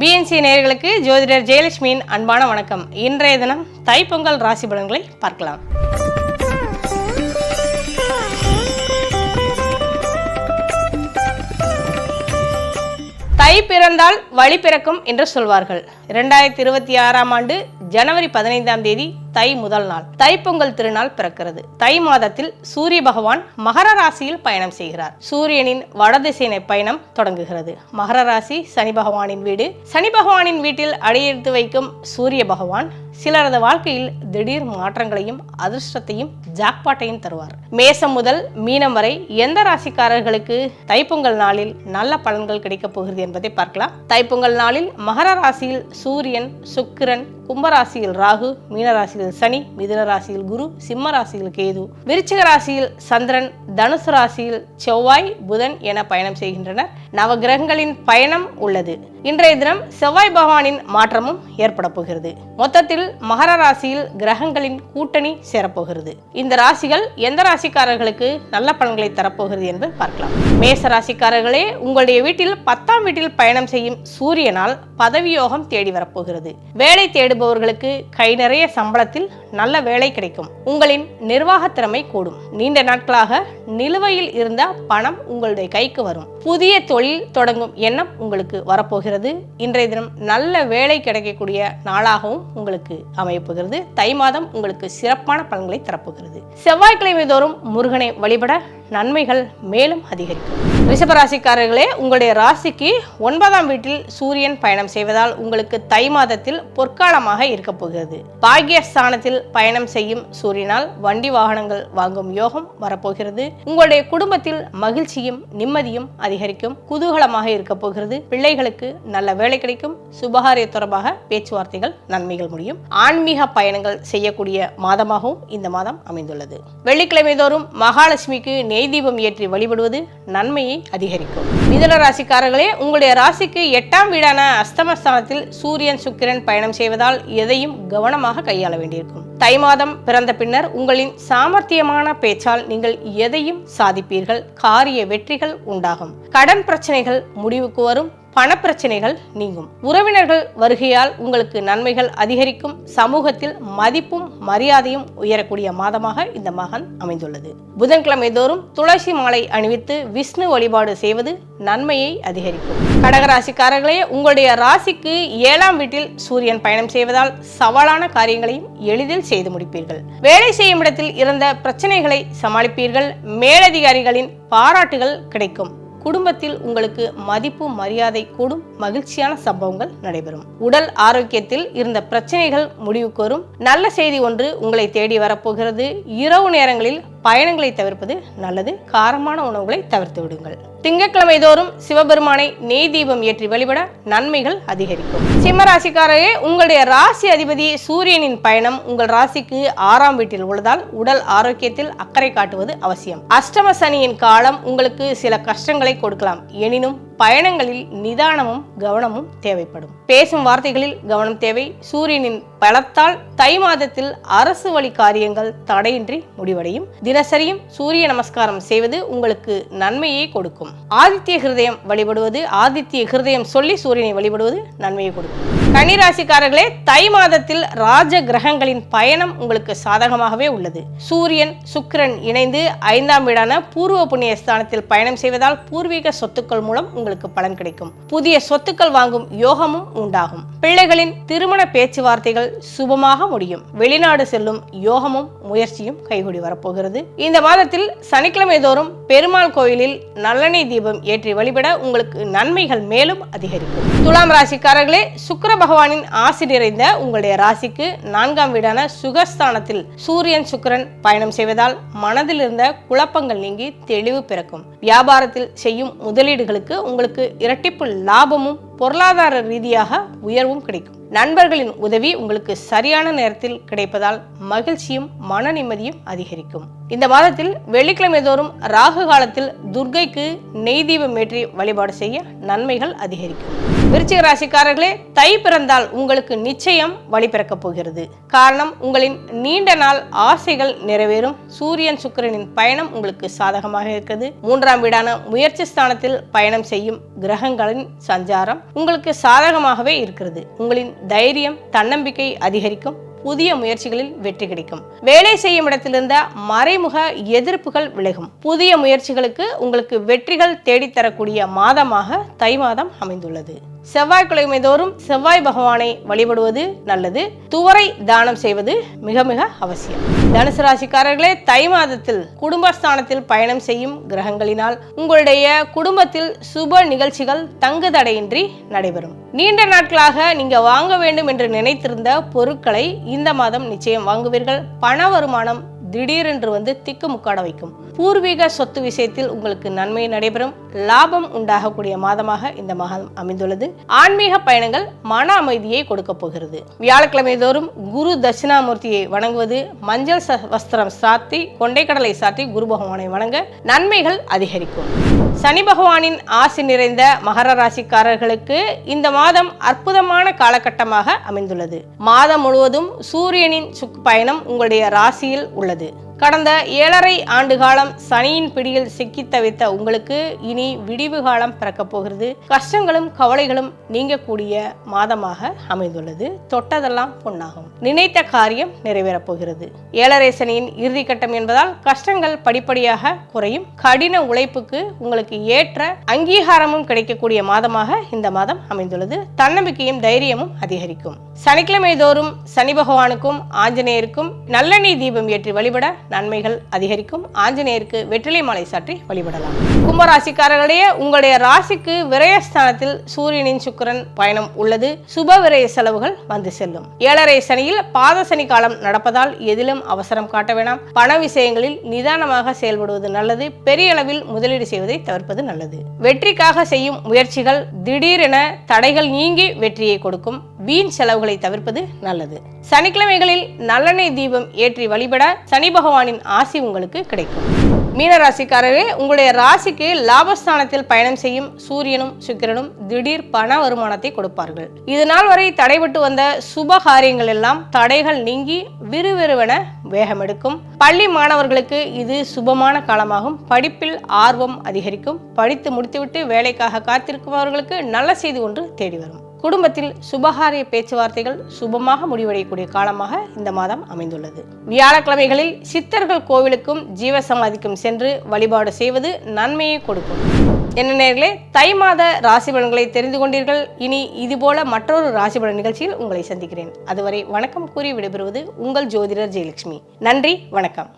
BNC நேயர்களுக்கு ஜோதிடர் ஜெயலட்சுமியின் அன்பான வணக்கம். இன்றைய தினம் தைப்பொங்கல் ராசி பலன்களை பார்க்கலாம். தை பிறந்தால் வழி பிறக்கும் என்று சொல்வார்கள். இரண்டாயிரத்தி இருபத்தி ஆறாம் ஆண்டு ஜனவரி பதினைந்தாம் தேதி தை முதல் நாள். தைப்பொங்கல் திருநாள் பிறக்கிறது. தை மாதத்தில் சூரிய பகவான் மகர ராசியில் பயணம் செய்கிறார். சூரியனின் வடதிசையினை பயணம் தொடங்குகிறது. மகர ராசி சனி பகவானின் வீடு. சனி பகவானின் வீட்டில் அடியெடுத்து வைக்கும் சூரிய பகவான் சிலரது வாழ்க்கையில் திடீர் மாற்றங்களையும் அதிர்ஷ்டத்தையும் ஜாக்பாட்டையும் தருவார். மேசம் முதல் மீனம் வரை எந்த ராசிக்காரர்களுக்கு தைப்பொங்கல் நாளில் நல்ல பலன்கள் கிடைக்கப் போகிறது என்பதை பார்க்கலாம். தைப்பொங்கல் நாளில் மகர ராசியில் சூரியன் சுக்கிரன் கும்பராசியில் ராகு மீனராசியில் சனி மிதுன ராசியில் குரு சிம்ம ராசியில் கேது. விருச்சிக ராசியில் சந்திரன் தனுசு ராசியில் செவ்வாய் புதன் என பயணம் செய்கின்றனர். நவகிரகங்களின் பயணம் உள்ளது. இன்றைய தினம் செவ்வாய் பகவானின் மாற்றமும் ஏற்பட போகிறது. மொத்தத்தில் மகர ராசியில் கிரகங்களின் கூட்டணி சேரப்போகிறது. இந்த ராசிகள் எந்த ராசிக்காரர்களுக்கு நல்ல பலன்களை தரப்போகிறது என்று பார்க்கலாம். மேச ராசிக்காரர்களே உங்களுடைய வீட்டில் பத்தாம் வீட்டில் பயணம் செய்யும் சூரியனால் பதவியோகம் தேடி வரப்போகிறது. வேலை தேடுபவர்களுக்கு கை நிறைய சம்பளத்தில் நல்ல வேலை கிடைக்கும். உங்களின் நிர்வாக திறமை கூடும். நீண்ட நாட்களாக நிலுவையில் இருந்த பணம் உங்களுடைய கைக்கு வரும். புதிய தொழில் தொடங்கும் எண்ணம் உங்களுக்கு வரப்போகிறது. இன்றைய தினம் நல்ல வேலை கிடைக்கக்கூடிய நாளாகவும் உங்களுக்கு அமையப்போகிறது. தை மாதம் உங்களுக்கு சிறப்பான பலன்களை தரப்போகிறது. செவ்வாய்க்கிழமை தோறும் முருகனை வழிபட நன்மைகள் மேலும் அதிகரிக்கும். ரிஷபராசிக்காரர்களே உங்களுடைய ராசிக்கு ஒன்பதாம் வீட்டில் சூரியன் பயணம் செய்வதால் உங்களுக்கு தை மாதத்தில் பொற்காலமாக இருக்க போகிறது. பாக்கியஸ்தானத்தில் பயணம் செய்யும் சூரியனால் வண்டி வாகனங்கள் வாங்கும் யோகம் வரப்போகிறது. உங்களுடைய குடும்பத்தில் மகிழ்ச்சியும் நிம்மதியும் அதிகரிக்கும். குதூகலமாக இருக்க போகிறது. பிள்ளைகளுக்கு நல்ல வேலை கிடைக்கும். சுபகாரிய தொடர்பாக பேச்சுவார்த்தைகள் நன்மைகள் முடியும். ஆன்மீக பயணங்கள் செய்யக்கூடிய மாதமாகவும் இந்த மாதம் அமைந்துள்ளது. வெள்ளிக்கிழமை தோறும் மகாலட்சுமிக்கு நெய் தீபம் ஏற்றி வழிபடுவது நன்மையை அதிகரிக்கும். மிதன ராசிக்காரர்களே உங்களுடைய ராசிக்கு எட்டாம் வீடான அஸ்தமஸ்தானத்தில் சூரியன் சுக்கிரன் பயணம் செய்வதால் எதையும் கவனமாக கையாள வேண்டியிருக்கும். தை மாதம் பிறந்த பின்னர் உங்களின் சாமர்த்தியமான பேச்சால் நீங்கள் எதையும் சாதிப்பீர்கள். காரிய வெற்றிகள் உண்டாகும். கடன் பிரச்சனைகள் முடிவுக்கு வரும். பணப்பிரச்சனைகள் நீங்கும். உறவினர்கள் வருகையால் உங்களுக்கு நன்மைகள் அதிகரிக்கும். சமூகத்தில் மதிப்பும் மரியாதையும் உயரக்கூடிய மாதமாக இந்த மகன் அமைந்துள்ளது. புதன்கிழமை தோறும் துளசி மாலை அணிவித்து விஷ்ணு வழிபாடு செய்வது நன்மையை அதிகரிக்கும். கடகராசிக்காரர்களே உங்களுடைய ராசிக்கு ஏழாம் வீட்டில் சூரியன் பயணம் செய்வதால் சவாலான காரியங்களையும் எளிதில் செய்து முடிப்பீர்கள். வேலை செய்யும் இடத்தில் இருந்த பிரச்சனைகளை சமாளிப்பீர்கள். மேலதிகாரிகளின் பாராட்டுகள் கிடைக்கும். குடும்பத்தில் உங்களுக்கு மதிப்பு மரியாதை கூடும் மகிழ்ச்சியான சம்பவங்கள் நடைபெறும். உடல் ஆரோக்கியத்தில் இருந்த பிரச்சனைகள் முடிவுக்கு வரும் நல்ல செய்தி ஒன்று உங்களை தேடி வரப்போகிறது. இரவு நேரங்களில் பயணங்களை தவிர்ப்பது நல்லது. காரமான உணவுகளை தவிர்த்து விடுங்கள். திங்கட்கிழமை தோறும் சிவபெருமானை நெய் தீபம் ஏற்றி வழிபட நன்மைகள் அதிகரிக்கும். சிம்ம ராசிக்காரரே உங்களுடைய ராசி அதிபதி சூரியனின் பயணம் உங்கள் ராசிக்கு ஆறாம் வீட்டில் உள்ளதால் உடல் ஆரோக்கியத்தில் அக்கறை காட்டுவது அவசியம். அஷ்டம சனியின் காலம் உங்களுக்கு சில கஷ்டங்களை கொடுக்கலாம். எனினும் பயணங்களில் நிதானமும் கவனமும் தேவைப்படும். பேசும் வார்த்தைகளில் கவனம் தேவை. சூரியனின் பலத்தால் தை மாதத்தில் அரசு வழி காரியங்கள் தடையின்றி முடிவடையும். தினசரியும் சூரிய நமஸ்காரம் செய்வது உங்களுக்கு நன்மையை கொடுக்கும். ஆதித்ய ஹிருதயம் வழிபடுவது ஆதித்ய ஹிருதயம் சொல்லி சூரியனை வழிபடுவது நன்மையை கொடுக்கும். கன்னிராசிக்காரர்களே தை மாதத்தில் ராஜ கிரகங்களின் பயணம் உங்களுக்கு சாதகமாகவே உள்ளது. சூரியன் சுக்கிரன் இணைந்து ஐந்தாம் வீடான பூர்வ புண்ணிய ஸ்தானத்தில் பயணம் செய்வதால் பூர்வீக சொத்துக்கள் மூலம் உங்களுக்கு பலன் கிடைக்கும். புதிய சொத்துக்கள் வாங்கும் யோகமும் உண்டாகும். பிள்ளைகளின் திருமண பேச்சுவார்த்தைகள் சுபமாக முடியும். வெளிநாடு செல்லும் யோகமும் முயற்சியும் கைகூடி வரப்போகிறது. இந்த மாதத்தில் சனிக்கிழமை தோறும் பெருமாள் கோயிலில் நல்லெண்ணெய் தீபம் ஏற்றி வழிபட உங்களுக்கு நன்மைகள் மேலும் அதிகரிக்கும். துலாம் ராசிக்காரர்களே சுக்கர பகவானின் ஆசி நிறைந்த உங்களுடைய ராசிக்கு நான்காம் வீடான சுகஸ்தானத்தில் சூரியன் சுக்கிரன் பயணம் செய்வதால் மனதில் இருந்த குழப்பங்கள் நீங்கி தெளிவு பிறக்கும். வியாபாரத்தில் செய்யும் முதலீடுகளுக்கு உங்களுக்கு இரட்டிப்பு லாபமும் பொருளாதார ரீதியாக உயர்வும் கிடைக்கும். நண்பர்களின் உதவி உங்களுக்கு சரியான நேரத்தில் கிடைப்பதால் மகிழ்ச்சியும் மன நிம்மதியும் அதிகரிக்கும். இந்த மாதத்தில் வெள்ளிக்கிழமை தோறும் ராகு காலத்தில் துர்க்கைக்கு நெய் தீபம் ஏற்றி வழிபாடு செய்ய நன்மைகள் அதிகரிக்கும். விருச்சிக ராசிக்காரர்களே தை பிறந்தால் உங்களுக்கு நிச்சயம் வழி பிறக்கப் போகிறது. காரணம் உங்களின் நீண்ட நாள் ஆசைகள் நிறைவேறும். சூரியன் சுக்கிரனின் பயணம் உங்களுக்கு சாதகமாக இருக்கிறது. மூன்றாம் வீடான முயற்சி ஸ்தானத்தில் பயணம் செய்யும் கிரகங்களின் சஞ்சாரம் உங்களுக்கு சாதகமாகவே இருக்கிறது. உங்களின் தைரியம் தன்னம்பிக்கை அதிகரிக்கும். புதிய முயற்சிகளில் வெற்றி கிடைக்கும். வேலை செய்யும் இடத்திலிருந்த மறைமுக எதிர்ப்புகள் விலகும். புதிய முயற்சிகளுக்கு உங்களுக்கு வெற்றிகள் தேடித்தரக்கூடிய மாதமாக தை மாதம் அமைந்துள்ளது. செவ்வாய்க்கிழமை தோறும் செவ்வாய் பகவானை வழிபடுவது நல்லது. துவரை தானம் செய்வது மிக மிக அவசியம். தனுசு ராசிக்காரர்களே தை மாதத்தில் குடும்பஸ்தானத்தில் பயணம் செய்யும் கிரகங்களினால் உங்களுடைய குடும்பத்தில் சுப நிகழ்ச்சிகள் தங்கு தடையின்றி நடைபெறும். நீண்ட நாட்களாக நீங்க வாங்க வேண்டும் என்று நினைத்திருந்த பொருட்களை இந்த மாதம் நிச்சயம் வாங்குவீர்கள். பண வருமானம் திடீரென்று வந்து திக்கு முக்காட வைக்கும். பூர்வீக சொத்து விஷயத்தில் உங்களுக்கு நன்மை நடைபெறும். லாபம் உண்டாகக்கூடிய மாதமாக இந்த மாதம் அமைந்துள்ளது. ஆன்மீக பயணங்கள் மன அமைதியை கொடுக்க போகிறது. வியாழக்கிழமை தோறும் குரு தட்சிணாமூர்த்தியை வணங்குவது மஞ்சள் ச- வஸ்திரம் சாத்தி கொண்டைக்கடலை சாத்தி குரு பகவானை வணங்க நன்மைகள் அதிகரிக்கும். சனி பகவானின் ஆசி நிறைந்த மகர ராசிக்காரர்களுக்கு இந்த மாதம் அற்புதமான காலகட்டமாக அமைந்துள்ளது. மாதம் முழுவதும் சூரியனின் சுக் பயணம் உங்களுடைய ராசியில் உள்ளது. கடந்த ஏழரை ஆண்டு காலம் சனியின் பிடியில் சிக்கி தவித்த உங்களுக்கு இனி விடிவு காலம் பிறக்கப் போகிறது. கஷ்டங்களும் கவலைகளும் நீங்கக்கூடிய மாதமாக அமைந்துள்ளது. தொட்டதெல்லாம் பொன்னாகும். நினைத்த காரியம் நிறைவேறப் போகிறது. ஏழரை சனியின் இறுதி கட்டம் என்பதால் கஷ்டங்கள் படிப்படியாக குறையும். கடின உழைப்புக்கு உங்களுக்கு ஏற்ற அங்கீகாரமும் கிடைக்கக்கூடிய மாதமாக இந்த மாதம் அமைந்துள்ளது. தன்னம்பிக்கையும் தைரியமும் அதிகரிக்கும். சனிக்கிழமை தோறும் சனி பகவானுக்கும் ஆஞ்சநேயருக்கும் நல்லெண்ணெய் தீபம் ஏற்றி வழிபட நன்மைகள் அதிகரிக்கும். ஆஞ்சநேயருக்கு வெற்றிலை மாலை சாற்றி வழிபடலாம். கும்பராசிக்காரர்களிடையே உங்களுடைய ராசிக்கு விரயஸ்தானத்தில் சூரியனின் சுக்கிரன் பயணம் உள்ளது. சுப விரய செலவுகள் வந்து செல்லும். ஏழரை சனியில் பாத சனி காலம் நடப்பதால் எதிலும் அவசரம் காட்ட வேண்டாம் பண விஷயங்களில் நிதானமாக செயல்படுவது நல்லது. பெரிய அளவில் முதலீடு செய்வதை தவிர்ப்பது நல்லது. வெற்றிக்காக செய்யும் முயற்சிகள் திடீரென தடைகள் நீங்கி வெற்றியை கொடுக்கும். வீண் செலவுகளை தவிர்ப்பது நல்லது. சனிக்கிழமைகளில் நல்லெண்ணெய் தீபம் ஏற்றி வழிபட சனி பகவானின் ஆசி உங்களுக்கு கிடைக்கும். மீனராசிக்காரரே உங்களுடைய ராசிக்கு லாபஸ்தானத்தில் பயணம் செய்யும் சூரியனும் சுக்கிரனும் திடீர் பண வருமானத்தை கொடுப்பார்கள். இது நாள் வரை தடைபட்டு வந்த சுப காரியங்கள் எல்லாம் தடைகள் நீங்கி விறுவிறுவென வேகமெடுக்கும் பள்ளி மாணவர்களுக்கு இது சுபமான காலமாகும். படிப்பில் ஆர்வம் அதிகரிக்கும். படித்து முடித்துவிட்டு வேலைக்காக காத்திருப்பவர்களுக்கு நல்ல செய்தி ஒன்று தேடி வரும். குடும்பத்தில் சுபகாரிய பேச்சுவார்த்தைகள் சுபமாக முடிவடையக்கூடிய காலமாக இந்த மாதம் அமைந்துள்ளது. வியாழக்கிழமைகளில் சித்தர்கள் கோவிலுக்கும் ஜீவசமாதிக்கும் சென்று வழிபாடு செய்வது நன்மையை கொடுக்கும். என்ன நேர்களே தை மாத ராசி பலன்களை தெரிந்து கொண்டீர்கள். இனி இதுபோல மற்றொரு ராசி பலன் நிகழ்ச்சியில் உங்களை சந்திக்கிறேன். அதுவரை வணக்கம் கூறி விடைபெறுவது உங்கள் ஜோதிடர் ஜெயலட்சுமி. நன்றி வணக்கம்.